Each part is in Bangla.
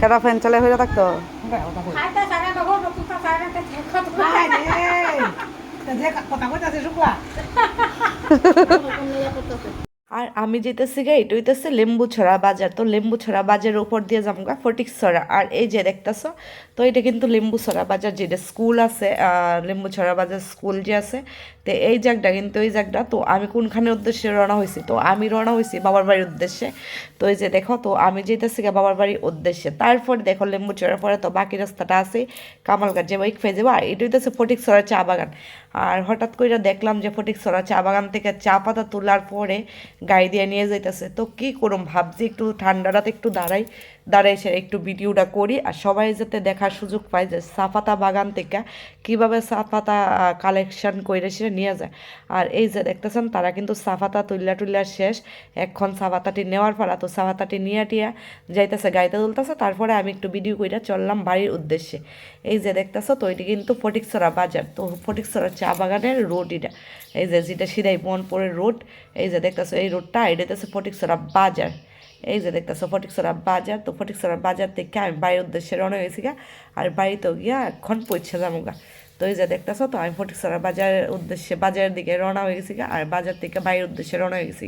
কেডা ফ্যান চালে হয়ে থাকতো আর আমি যেতেছি গা এটা হইতেছে লেম্বু ছড়া বাজার। তো লেম্বু ছড়া বাজারের উপর দিয়ে যাব গা, ফটিক ছড়া। আর এই যে দেখতেছো, তো এটা কিন্তু লেম্বু ছড়া বাজার যেটা স্কুল আছে লেম্বু ছড়া বাজার স্কুল যে আছে তো এই জায়গাটা কিন্তু এই জায়গাটা তো আমি কোনখানের উদ্দেশ্যে রওনা হয়েছি তো আমি রওনা হয়েছি বাবার বাড়ির উদ্দেশ্যে। তো এই যে দেখো, তো আমি যেতেছি বাবার বাড়ির উদ্দেশ্যে। তারপরে দেখো লেম্বু ছড়ার পরে তো বাকি রাস্তাটা আছে, কামালঘাট যে বাইক আর এটা হইতেছে ফটিক ছড়া চা বাগান। আর হঠাৎ করে দেখলাম যে ফটিক ছড়া চা বাগান থেকে চা পাতা তোলার পরে গাড়ি দিয়ে নিয়ে যাইতেছে। তো কি করুম, ভাবছি একটু ঠান্ডাটাতে একটু দাঁড়াই দাঁড়াই সে একটু ভিডিওটা করি। আর সবাই যাতে দেখার সুযোগ পায় যে পাতা বাগান থেকে কীভাবে পাতা কালেকশন করে সে নিয়ে যায়। আর এই যে দেখতেছেন, তারা কিন্তু সাফাতা তুল্লা টুল্লা শেষ। এখন সাফাতাটি নেওয়ার পালা, তো সাফাতাটি নিয়ে টিয়া যাইতেছে, গাইতে তুলতেছে। তারপরে আমি একটু ভিডিও কইরা চললাম বাড়ির উদ্দেশ্যে। এই যে দেখতেছো, তো এটি কিন্তু ফটিকছড়া বাজার। তো ফটিকছড়া চা বাগানের রোড এটা। এই যে যেটা সিধাই মনপুরের রোড, এই যে দেখতেছো, এই রোডটা, এটা হচ্ছে ফটিকছড়া বাজার। এই যে দেখতেছো, ফটিকছড়া বাজার। তো ফটিকছড়া বাজার থেকে আমি বাড়ির উদ্দেশ্যে রওনা হয়েছি গা। আর বাড়িতেও গিয়া এখন পৌঁছে যাব গা। তো এই যে দেখতেছো, তো আমি ফটিকছড়া বাজারের উদ্দেশ্যে, বাজারের দিকে রওনা হয়ে গেছি আর বাজার থেকে বাইরের উদ্দেশ্যে রওনা হয়ে গেছি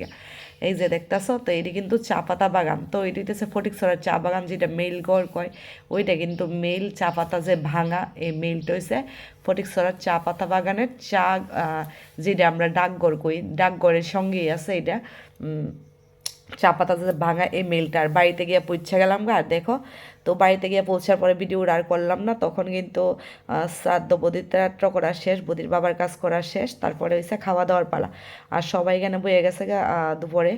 এই যে দেখতেছো, তো এটি কিন্তু চা পাতা বাগান, তো এটি হচ্ছে ফটিকছড়ার চা বাগান যেটা মেল গড় কয়, ওইটা কিন্তু মেল চা পাতা যে ভাঙা, এই মেলটা হচ্ছে ফটিকছড়ার চা পাতা বাগানের চা যেটা আমরা ডাকঘর কই, ডাকঘরের সঙ্গেই আছে এটা চা পাতা যে ভাঙা, এই মেলটা আর বাড়িতে গিয়ে পৌঁছে গেলাম গা, আর দেখো তো বাড়িতে গিয়ে পৌঁছার পরে ভিডিও আর করলাম না। তখন কিন্তু শ্রাদ্ধ বদির রাত্র করা শেষ, বদির বাবার কাজ করা শেষ, তারপরে হয়েছে খাওয়া দাওয়ার পালা। আর সবাই এখানে বয়ে গেছে দুপুরে?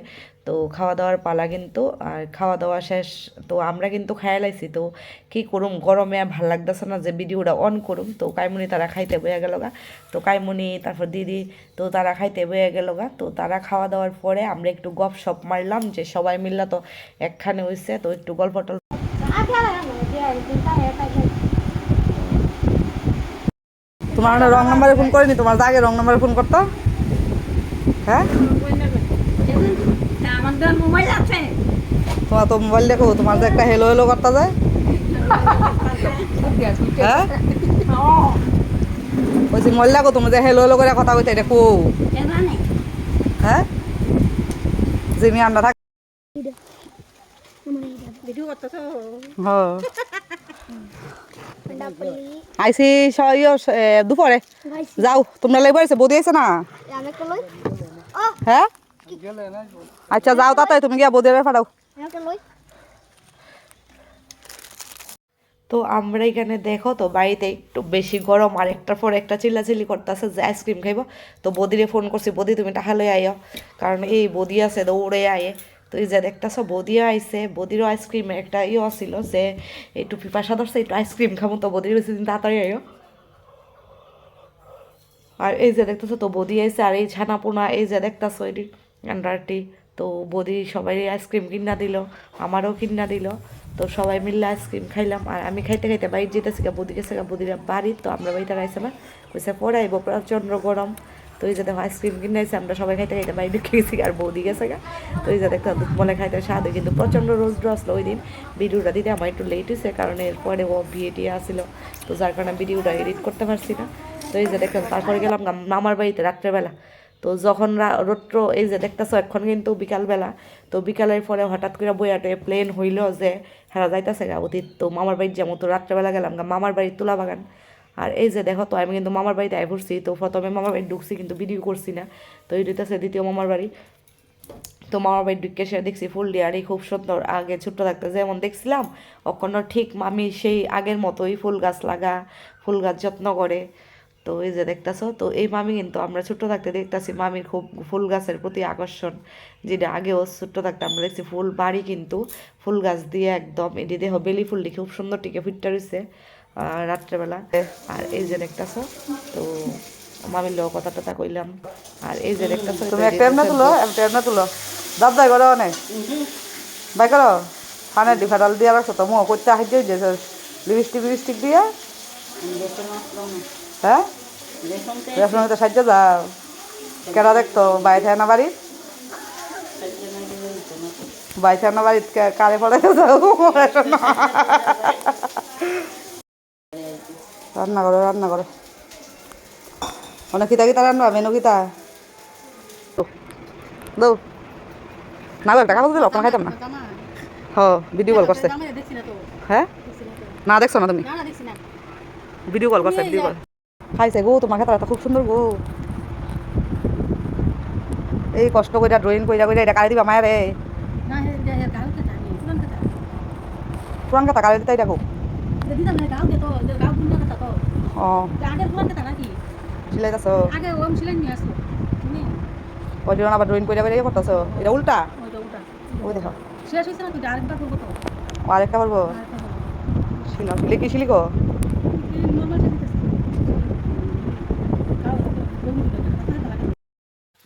তো খাওয়া দাওয়ার পালা কিন্তু, আর খাওয়া দাওয়া শেষ, তো আমরা কিন্তু খাইয়া লাইছি। তো কি করুম? গরমে আর ভালো লাগতেছে না যে ভিডিওটা অন করুম। তো কাইমুনি তারা খাইতে বয়ে গেল গা। তো কাইমুনি, তারপর দিদি, তো তারা খাইতে বয়ে গেল গা। তো তারা খাওয়া দাওয়ার পরে আমরা একটু গপ সপ মারলাম যে সবাই মিললা তো একখানে হয়েছে তো একটু গল্প তোমার না রং নাম্বারে ফোন করেনি? তোমার আগে রং নাম্বারে ফোন করতো? হ্যাঁ? তোমার তো মোবাইল দেখো, তোমার তো একটা হেলো হেলো করতে যায়। হ্যাঁ? বলছি মোবাইল দেখো, তুমি যে হেলো হেলো করে কথা কইতে, এটা কো হ্যাঁ? জিমি আন্ডা থাক আইসি স- দুপুরে। যাও তোমরা লেবার আছে বদি আছে না? হ্যাঁ আচ্ছা যাও তাতে তুমি গিয়া বদিরে ফাটাও তো আমরা এখানে দেখো তো বাড়িতে একটু বেশি গরম আর একটার পর একটা চিল্লাচিল্লি করতেছে যে আইসক্রিম খাইব। তো বদিরে ফোন করছি বদি তুমি টাকা লই আইও। কারণ এই বদি আছে দৌড়ে আয়ে। তো এই যে দেখতেছো বদিও আইছে, বদিরও আইসক্রিমের একটা ইয়ে ছিল যে একটু পিপাসা ধরছে, একটু আইসক্রিম খাব তো বদির বেশি দিন তাড়াতাড়ি আইও। আর এই যে দেখতেছো তো বদি আইছে আর এই ছানা পোনা এই যে দেখতেছো এটি আন্ডারটি তো বদি সবাই আইসক্রিম কিনা দিল, আমারও কিনা দিল, তো সবাই মিললে আইসক্রিম খাইলাম। আর আমি খাইতে খাইতে বাড়ি যেতেছি গা বদি গেছে বদিরা বাড়ি তো আমরা বাড়িতে রাইছে না, কইছে পড়াইব প্রচণ্ড গরম। তো এই যে দেখো আইসক্রিম কিনে আইছে আমরা সবাই খাইতে খাইতে বাড়ি ঢুকে গেছি, আর বৌদি গেছে গা। তো এই যে দেখতে দুধ মনে খাইতে স্বাদ হয় কিন্তু প্রচণ্ড রোজ আসলো ওই দিন। ভিডিওটা দিতে আমার একটু লেট হয়েছে কারণ এরপরে ও বিয়ে টিয়ে তো যার কারণে ভিডিওটা এডিট করতে পারছি না। তো এই যে দেখলাম তারপরে গেলাম মামার বাড়িতে রাত্রেবেলা। তো যখন রৌদ্র এই যে দেখতেছো, এখন কিন্তু বিকালবেলা। তো বিকালের পরে হঠাৎ করে বইয়াটে প্লেন হইল যে হেরা যাইতেছে গা অতীত। তো মামার বাড়ির যেমন তো রাত্রেবেলা গেলাম গা, মামার বাড়ির তুলা বাগান আর এই যে দেখো তো, আমি কিন্তু মামার বাড়িতে আই পড়ছি তো প্রথমে মামার বাড়ি ঢুকছি, কিন্তু ভিডিও করছি না। তো এই হইতেছে দ্বিতীয় মামার বাড়ি। তো মামার বাড়ি ঢুকে সে দেখছি ফুল ডিয়ারি খুব সুন্দর আগে ছোট্ট থাকতে যেমন দেখছিলাম অখন ঠিক মামি সেই আগের মতোই ফুল গাছ লাগা, ফুল গাছ যত্ন করে। তো এই যে দেখতেছো, তো এই মামি কিন্তু আমরা ছোট্ট থাকতে দেখতেছি মামির খুব ফুল গাছের প্রতি আকর্ষণ, যেটা আগেও ছোট্ট থাকতে আমরা দেখছি ফুল বাড়ি কিন্তু ফুল গাছ দিয়ে একদম এটি দেহ বেলি ফুল খুব সুন্দর টিকে ফুটটা রয়েছে রাত্রেবেলা। আর এই যে দেখতেছো তো মামির লোক কথা টথা কইলাম। আর এই যে দেখতেছো তুমি একটা এমনা তুলো একটা এমনা তুলো। দাব দাই করো অনেক বাই করো। ফানের ডিফাটাল দিয়ে রাখছো তো মুখ করতে হাইতে যে লিপস্টিক লিপস্টিক দিয়ে। হ্যাঁ? রেশন তো সাহায্য যাও। কেডা দেখতো? বাইরে থাকে না বাড়ি বাইচানা বাড়িতে কারে পড়াইতে যাও রান্না করো রান্না করো। অনেক খিতা খিতা রান্না, মেনু খিতা দৌ না একটা কাগজ দিল আপনার খাইতাম না। হ ভিডিও কল করছে। হ্যাঁ? না, দেখছ না তুমি? ভিডিও কল করছে ভিডিও কল খাইছে গো, তোমার খেতাটা খুব সুন্দর গো। এই কষ্ট কইরা ড্রয়িং কইরা কইরা, এটা কারে দিবা মায়ের রে? পুরান কথা কারে দিতে দেখো দিদা ও আগে পুরান কথা নাকি? সিলাইতাছো আগে ওম ছিলেন নিয়ে তুমি? ওই জন্য আবার ড্রয়িং কইরা ইয়ে করতেছো এটা উল্টা। ওই দেখো। শেষ হয়েছে না তুই আরেকবার করব তো। আরেকটা আরেকটা করব শিলা শিলে কি গো নর্মাল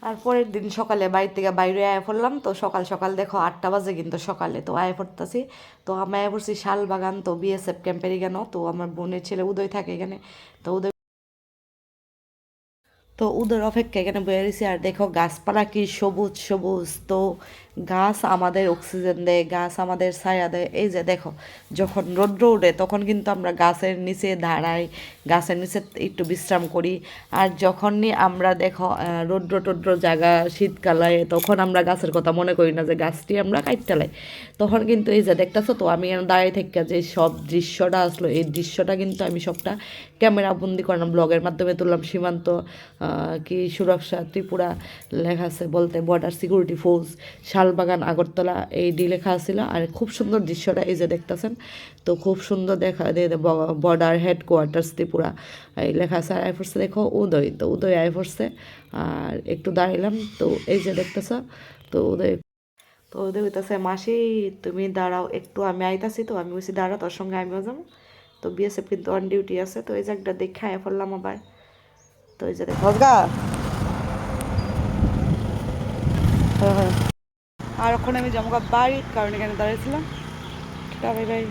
আর পরের দিন সকালে বাড়ি থেকে বাইরে আয়া পড়লাম, তো সকাল সকাল দেখো আটটা বাজে কিন্তু সকালে তো আয়া পড়তেছি। তো আমি আয়া পড়ছি শাল বাগান তো বিএসএফ ক্যাম্পের এখানে, তো আমার বোনের ছেলে উদয় থাকে এখানে। তো উদয় তো ওদের অপেক্ষা এখানে বয়ে আর দেখো গাছপালা কি সবুজ সবুজ, তো গাছ আমাদের অক্সিজেন দেয়, গাছ আমাদের ছায়া দেয়। এই যে দেখো, যখন রৌদ্র ওঠে, তখন কিন্তু আমরা গাছের নিচে দাঁড়াই, গাছের নিচে একটু বিশ্রাম করি। আর যখনই আমরা দেখো রৌদ্র টৌদ্র জায়গা শীতকালে, তখন আমরা গাছের কথা মনে করি না যে গাছটি আমরা কাটতেলাই তখন কিন্তু এই যে দেখতেছো তো, আমি দাঁড়িয়ে থেকে যে সব দৃশ্যটা আসলো, এই দৃশ্যটা কিন্তু আমি সবটা ক্যামেরা বন্দি করলাম ব্লগের মাধ্যমে তুললাম। সীমান্ত কি সুরক্ষা, ত্রিপুরা লেখা আছে বলতে border security force Salbagan Agartala এই ডি লেখা ছিল আর খুব সুন্দর দৃশ্যটা এই যে দেখতেছেন। তো খুব সুন্দর দেখা বর্ডার হেডকোয়ার্টার্স ত্রিপুরা এই লেখা আছে। আর আইফোর্সে দেখো উদয় তো উদয় আইফোর্সে। আর একটু দাঁড়াইলাম তো এই যে দেখতেছ তো উদয় তো ওদের হইতেছে মাসি তুমি দাঁড়াও একটু আমি আইতাছি তো আমি বলছি দাঁড়াও তোর সঙ্গে আমিও যাব তো বিএসএফ কিন্তু অন ডিউটি আছে তো এই জায়গাটা দেখে আয় পড়লাম আবার। তো এই যে দেখ। আর ওখানে আমি জমকা বাড়ির কারণ এখানে দাঁড়িয়েছিলাম বাই বাই।